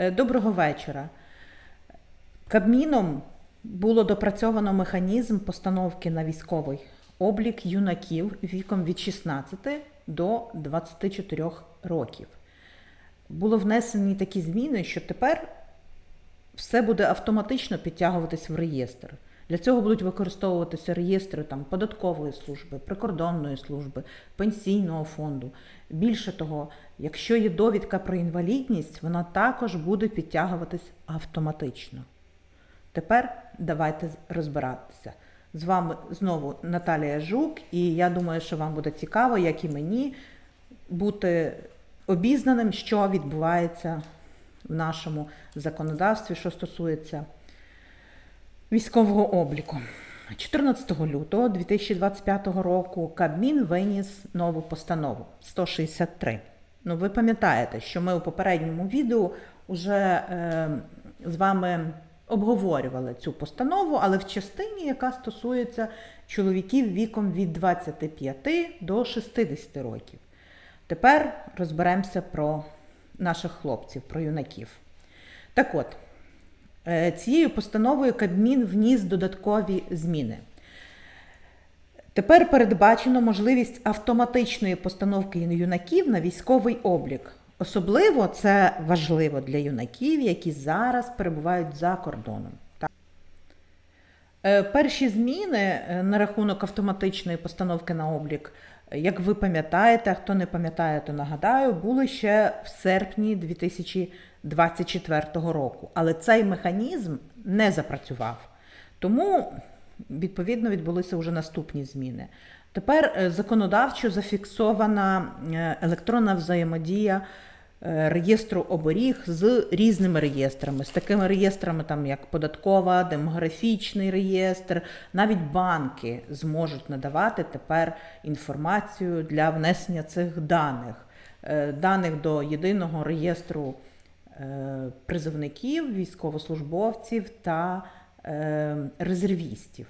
Е, Доброго вечора. Кабміном було допрацьовано механізм постановки на військовий облік юнаків віком від 16 до 24 років. Було внесені такі зміни, що тепер все буде автоматично підтягуватись в реєстр. Для цього будуть використовуватися реєстри там, податкової служби, прикордонної служби, пенсійного фонду. Більше того, якщо є довідка про інвалідність, вона також буде підтягуватись автоматично. Тепер давайте розбиратися. З вами знову Наталія Жук, і я думаю, що вам буде цікаво, як і мені, бути обізнаним, що відбувається в нашому законодавстві, що стосується військового обліку. 14 лютого 2025 року Кабмін виніс нову постанову 163. Ну, ви пам'ятаєте, що ми у попередньому відео вже е, з вами обговорювали цю постанову, але в частині, яка стосується чоловіків віком від 25 до 60 років. Тепер розберемося про наших хлопців, про юнаків. Так от, цією постановою Кабмін вніс додаткові зміни. Тепер передбачено можливість автоматичної постановки юнаків на військовий облік. Особливо це важливо для юнаків, які зараз перебувають за кордоном. Е, Перші зміни е, на рахунок автоматичної постановки на облік, як ви пам'ятаєте, хто не пам'ятає, то нагадаю, були ще в серпні 2024 року. Але цей механізм не запрацював. Тому, відповідно, відбулися вже наступні зміни. Тепер е, законодавчо зафіксована електронна взаємодія реєстру оберіг з різними реєстрами, з такими реєстрами, там як податкова, демографічний реєстр, навіть банки зможуть надавати тепер інформацію для внесення цих даних, Е, даних до єдиного реєстру е, призовників, військовослужбовців та е, резервістів.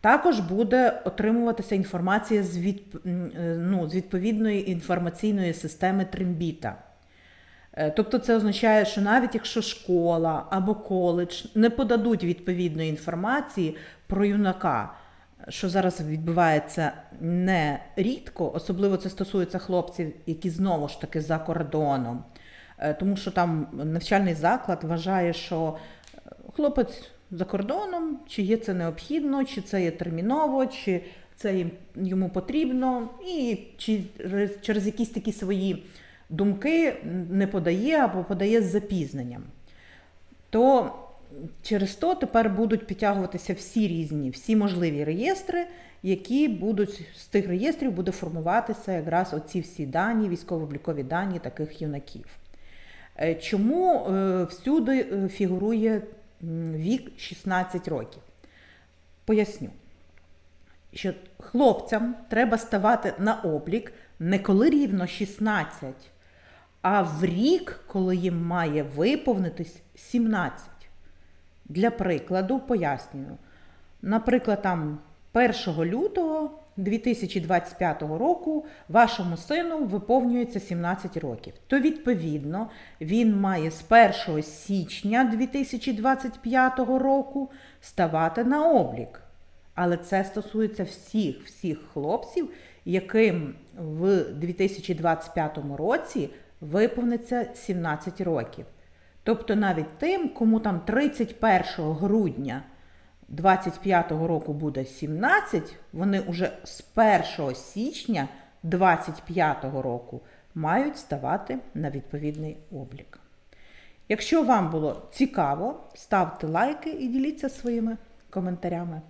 Також буде отримуватися інформація з, від, е, ну, з відповідної інформаційної системи Трембіта. Е, Тобто це означає, що навіть якщо школа або коледж не подадуть відповідної інформації про юнака, що зараз відбувається не рідко, особливо це стосується хлопців, які знову ж таки за кордоном, Е, тому що там навчальний заклад вважає, що е, хлопець за кордоном, чи є це необхідно, чи це є терміново, чи це йому потрібно, і чи через якісь такі свої думки не подає або подає з запізненням. То через то тепер будуть підтягуватися всі різні, всі можливі реєстри, які будуть з тих реєстрів буде формуватися якраз оці всі дані, військово-облікові дані таких юнаків. Е, Чому е, всюди е, фігурує вік 16 років? Поясню, що хлопцям треба ставати на облік не коли рівно 16, а в рік, коли їм має виповнитись 17. Для прикладу, пояснюю. Наприклад, там 1 лютого 2025 року вашому сину виповнюється 17 років. То, відповідно, він має з 1 січня 2025 року ставати на облік. Але це стосується всіх всіх хлопців, яким в 2025 році виповниться 17 років. Тобто навіть тим, кому там 31 грудня 25 року буде 17, вони вже з 1 січня 25 року мають ставати на відповідний облік. Якщо вам було цікаво, ставте лайки і діліться своїми коментарями.